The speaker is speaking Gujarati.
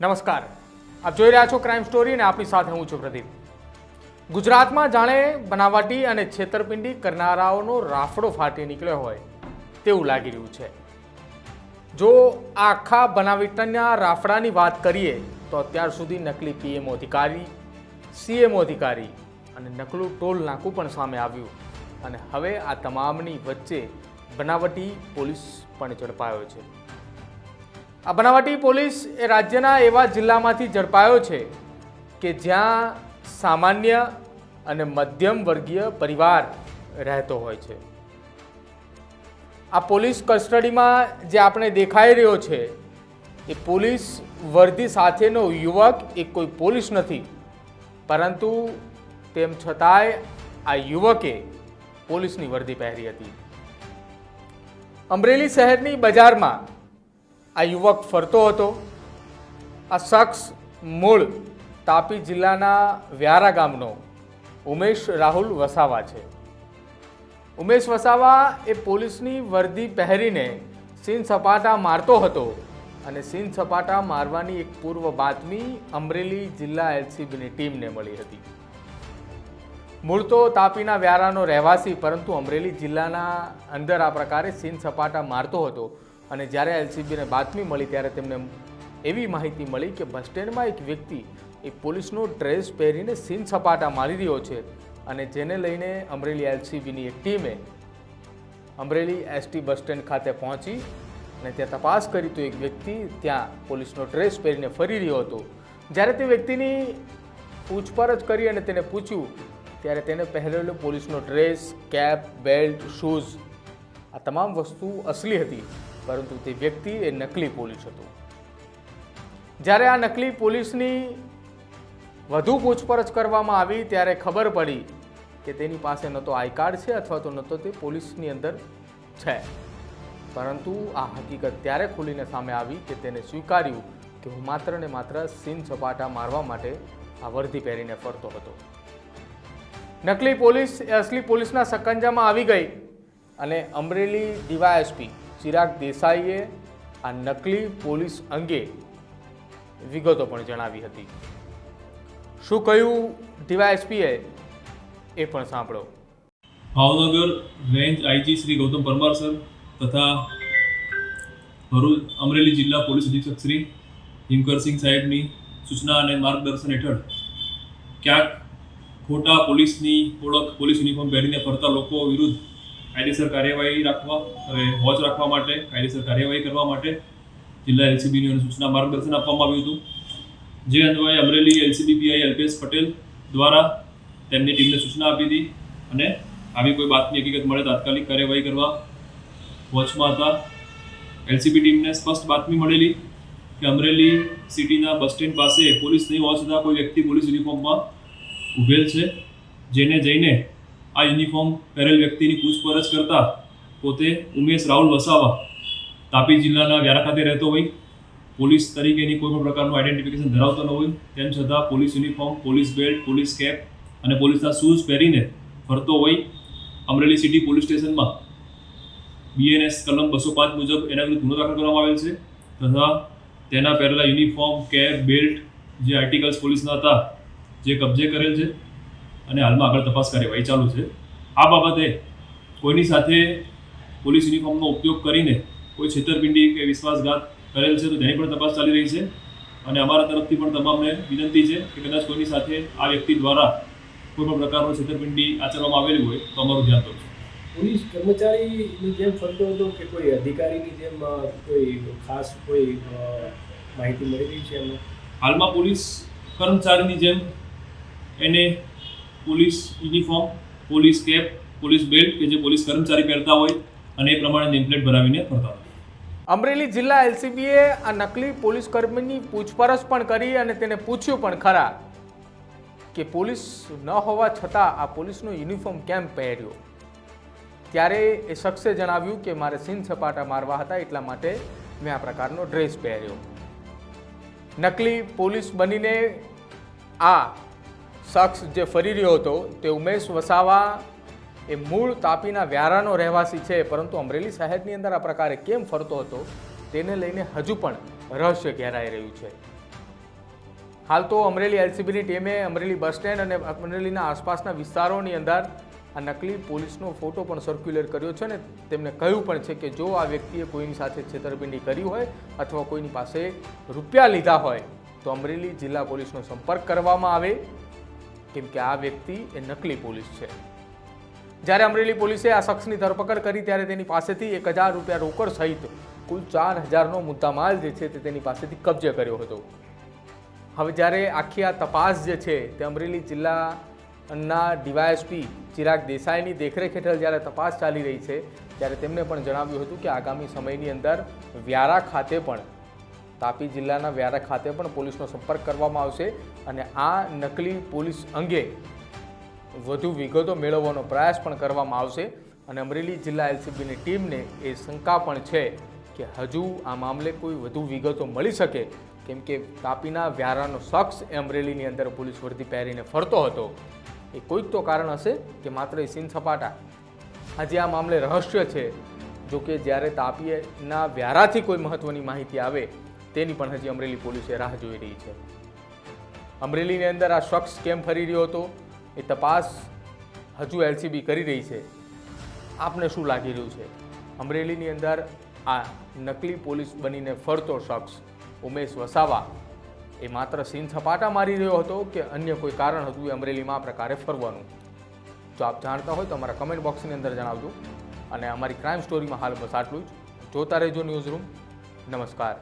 નમસ્કાર. આપ જોઈ રહ્યા છો ક્રાઇમ સ્ટોરી અને આપણી સાથે હું છું પ્રદીપ. ગુજરાતમાં જાણે બનાવટી અને છેતરપિંડી કરનારાઓનો રાફડો ફાટી નીકળ્યો હોય તેવું લાગી રહ્યું છે. જો આખા બનાવટના રાફડાની વાત કરીએ તો અત્યાર સુધી નકલી પીએમઓ અધિકારી, સીએમઓ અધિકારી અને નકલું ટોલ નાકું પણ સામે આવ્યું અને હવે આ તમામની વચ્ચે બનાવટી પોલીસ પણ ઝડપાયો છે. આ પોલીસ એ રાજ્યના એવા જિલ્લામાંથી ઝડપાયો છે કે જ્યાં સામાન્ય અને મધ્યમ વર્ગીય પરિવાર રહેતો હોય છે. આ પોલીસ કસ્ટડીમાં જે આપણે દેખાઈ રહ્યો છે, એ પોલીસ વર્દી સાથેનો યુવક એ કોઈ પોલીસ નથી, પરંતુ તેમ છતાંય આ યુવકે પોલીસની વર્દી પહેરી હતી. અમરેલી શહેરની બજારમાં આ યુવક ફરતો હતો. આ શખ્સ મૂળ તાપી જિલ્લાના વ્યારા ગામનો ઉમેશ રાહુલ વસાવા છે. ઉમેશ વસાવા એ પોલીસની વર્દી પહેરીને સીન સપાટા મારતો હતો અને સીન સપાટા મારવાની એક પૂર્વ બાતમી અમરેલી જિલ્લા એલસીબીની ટીમને મળી હતી. મૂળ તો તાપીના વ્યારાનો રહેવાસી, પરંતુ અમરેલી જિલ્લાના અંદર આ પ્રકારે સીન સપાટા મારતો હતો. અને જ્યારે એલસીબીને બાતમી મળી ત્યારે તેમને એવી માહિતી મળી કે બસ સ્ટેન્ડમાં એક વ્યક્તિ એ પોલીસનો ડ્રેસ પહેરીને સીન સપાટા મારી રહ્યો છે અને જેને લઈને અમરેલી એલસીબીની એક ટીમે અમરેલી એસટી બસ સ્ટેન્ડ ખાતે પહોંચી અને ત્યાં તપાસ કરી તો એક વ્યક્તિ ત્યાં પોલીસનો ડ્રેસ પહેરીને ફરી રહ્યો હતો. જ્યારે તે વ્યક્તિની પૂછપરછ કરી અને તેને પૂછ્યું, ત્યારે તેને પહેરેલો પોલીસનો ડ્રેસ, કેપ, બેલ્ટ, શૂઝ આ તમામ વસ્તુ અસલી હતી. પરંતુ તે વ્યક્તિ એ નકલી પોલીસ હતો. જ્યારે આ નકલી પોલીસની વધુ પૂછપરછ કરવામાં આવી, ત્યારે ખબર પડી કે તેની પાસે ન તો આઈ કાર્ડ છે અથવા તો ન તો તે પોલીસની અંદર છે. પરંતુ આ હકીકત ત્યારે ખુલીને સામે આવી કે તેને સ્વીકાર્યું કે હું માત્ર ને માત્ર સીન સપાટા મારવા માટે આ વર્ધી પહેરીને ફરતો હતો. નકલી પોલીસ એ અસલી પોલીસના સકંજામાં આવી ગઈ અને અમરેલી ડીવાયએસપી ચિરાગ દેસાઈએ આ નકલી પોલીસ અંગે વિગતો પણ જણાવી હતી. શું કહ્યું ડીવાયએસપીએ? એ પણ સાંભળો. Bhavnagar range IG Shri Gautam Parmar sir તથા ભરૂચ અમરેલી જિલ્લા પોલીસ અધિક્ષક શ્રી હિમકરસિંહ સાહેબની સૂચના અને માર્ગદર્શન હેઠળ ક્યાંક ખોટા પોલીસની ઓળખ, પોલીસ યુનિફોર્મ પહેરીને ફરતા લોકો વિરુદ્ધ કાયદેસર કાર્યવાહી રાખવા અને વોચ રાખવા માટે, કાયદેસર કાર્યવાહી કરવા માટે જિલ્લા એલસીબીની સૂચના માર્ગદર્શન આપવામાં આવ્યું હતું. જે અન્વયે અમરેલી એલસીબી પીઆઈ અલ્પેશ પટેલ દ્વારા તેમની ટીમને સૂચના આપી હતી અને આવી કોઈ બાતમી હકીકત મળે તાત્કાલિક કાર્યવાહી કરવા વોચમાં હતા. એલસીબી ટીમને સ્પષ્ટ બાતમી મળેલી કે અમરેલી સિટીના બસ સ્ટેન્ડ પાસે પોલીસ નહીં હોવા કોઈ વ્યક્તિ પોલીસ યુનિફોર્મમાં ઊભેલ છે, જેને જઈને આ યુનિફોર્મ પહેરેલ વ્યક્તિની પૂછપરછ કરતા પોતે ઉમેશ રાહુલ વસાવા તાપી જિલ્લાના વ્યારા ખાતે રહેતો હોય. પોલીસ તરીકેની કોઈ પણ પ્રકારનું આઈડેન્ટિફિકેશન ધરાવતો ન હોય. તેમ છતાં police uniform police belt police cap અને પોલીસના શૂઝ પહેરીને ફરતો હોય અમરેલી સિટી પોલીસ સ્ટેશનમાં બીએનએસ કલમ બસો પાંચ મુજબ એના વિરુદ્ધ ગુનો દાખલ કરવામાં આવેલ છે તથા તેના પહેરેલા યુનિફોર્મ કેપ બેલ્ટ જે આર્ટિકલ્સ પોલીસના હતા, જે કબજે કરેલ છે. અને હાલમાં આગળ તપાસ કાર્યવાહી ચાલુ છે. આ બાબતે કોઈની સાથે પોલીસ યુનિફોર્મનો ઉપયોગ કરીને કોઈ છેતરપિંડી કે વિશ્વાસઘાત કરેલ છે તો તેની પણ તપાસ ચાલી રહી છે. અને અમારા તરફથી પણ તમામને વિનંતી છે કે કદાચ કોઈની સાથે આ વ્યક્તિ દ્વારા કોઈ પણ પ્રકારનો છેતરપિંડી આચરવામાં આવેલી હોય તો અમારું ધ્યાન દોરશું પોલીસ કર્મચારીની જેમ ફરતો હતો કે કોઈ અધિકારીની જેમ કોઈ ખાસ કોઈ માહિતી મળી રહી છે એમને હાલમાં પોલીસ કર્મચારીની જેમ એને police uniform, police cap, police belt કે જે પોલીસ કર્મચારી પહેરતા હોય અને એ પ્રમાણે નેમપ્લેટ ભરાવીને ફરતા હોય. અમરેલી જિલ્લા એલસીબીએ આ નકલી પોલીસ કર્મીની પૂછપરછ પણ કરી અને તેને પૂછ્યું પણ ખરા કે પોલીસ ન હોવા છતાં આ પોલીસનો યુનિફોર્મ કેમ પહેર્યો? ત્યારે એ શખ્સે જણાવ્યું કે મારે સીન સપાટા મારવા હતા એટલા માટે મેં આ પ્રકારનો ડ્રેસ પહેર્યો. નકલી પોલીસ બનીને આ શખ્સ જે ફરી રહ્યો હતો, તે ઉમેશ વસાવા એ મૂળ તાપીના વ્યારાનો રહેવાસી છે. પરંતુ અમરેલી શહેરની અંદર આ પ્રકારે કેમ ફરતો હતો, તેને લઈને હજુ પણ રહસ્ય ઘેરાઈ રહ્યું છે. હાલ તો અમરેલી એલસીબીની ટીમે અમરેલી બસ સ્ટેન્ડ અને અમરેલીના આસપાસના વિસ્તારોની અંદર આ નકલી પોલીસનો ફોટો પણ સર્ક્યુલેટ કર્યો છે ને તેમને કહ્યું પણ છે કે જો આ વ્યક્તિએ કોઈની સાથે છેતરપિંડી કરી હોય અથવા કોઈની પાસે રૂપિયા લીધા હોય, તો અમરેલી જિલ્લા પોલીસનો સંપર્ક કરવામાં આવે. કેમ કે આ વ્યક્તિ એ નકલી પોલીસ છે. જ્યારે અમરેલી પોલીસે આ શખ્સની ધરપકડ કરી, ત્યારે તેની પાસેથી એક હજાર રૂપિયા રોકડ સહિત કુલ ચાર હજારનો મુદ્દામાલ જે છે તે તેની પાસેથી કબજે કર્યો હતો. હવે જ્યારે આખી આ તપાસ જે છે તે અમરેલી જિલ્લાના ડીવાયએસપી ચિરાગ દેસાઈની દેખરેખ હેઠળ જ્યારે તપાસ ચાલી રહી છે, ત્યારે તેમણે પણ જણાવ્યું હતું કે આગામી સમયની અંદર વ્યારા ખાતે પણ તાપી જિલ્લાના વ્યારા ખાતે પણ પોલીસનો સંપર્ક કરવામાં આવશે અને આ નકલી પોલીસ અંગે વધુ વિગતો મેળવવાનો પ્રયાસ પણ કરવામાં આવશે. અને અમરેલી જિલ્લા એલસીબીની ટીમને એ શંકા પણ છે કે હજુ આ મામલે કોઈ વધુ વિગતો મળી શકે. કેમ કે તાપીના વ્યારાનો શખ્સ એ અમરેલીની અંદર પોલીસ વર્દી પહેરીને ફરતો હતો. એ કોઈક તો કારણ હશે કે માત્ર એ સીન સપાટા. આજે આ મામલે રહસ્ય છે. જો કે જ્યારે તાપીના વ્યારાથી કોઈ મહત્ત્વની માહિતી આવે તેની પણ હજી અમરેલી પોલીસે રાહ જોઈ રહી છે. અમરેલીની અંદર આ શખ્સ કેમ ફરી રહ્યો હતો એ તપાસ હજુ એલસીબી કરી રહી છે. આપને શું લાગી રહ્યું છે? અમરેલીની અંદર આ નકલી પોલીસ બનીને ફરતો શખ્સ ઉમેશ વસાવા એ માત્ર સીન સપાટા મારી રહ્યો હતો કે અન્ય કોઈ કારણ હતું એ અમરેલીમાં આ પ્રકારે ફરવાનું? જો આપ જાણતા હોય તો અમારા કમેન્ટ બોક્સની અંદર જણાવજો. અને અમારી ક્રાઇમ સ્ટોરીમાં હાલ બસ આટલું જ. જોતા રહેજો ન્યૂઝ રૂમ નમસ્કાર.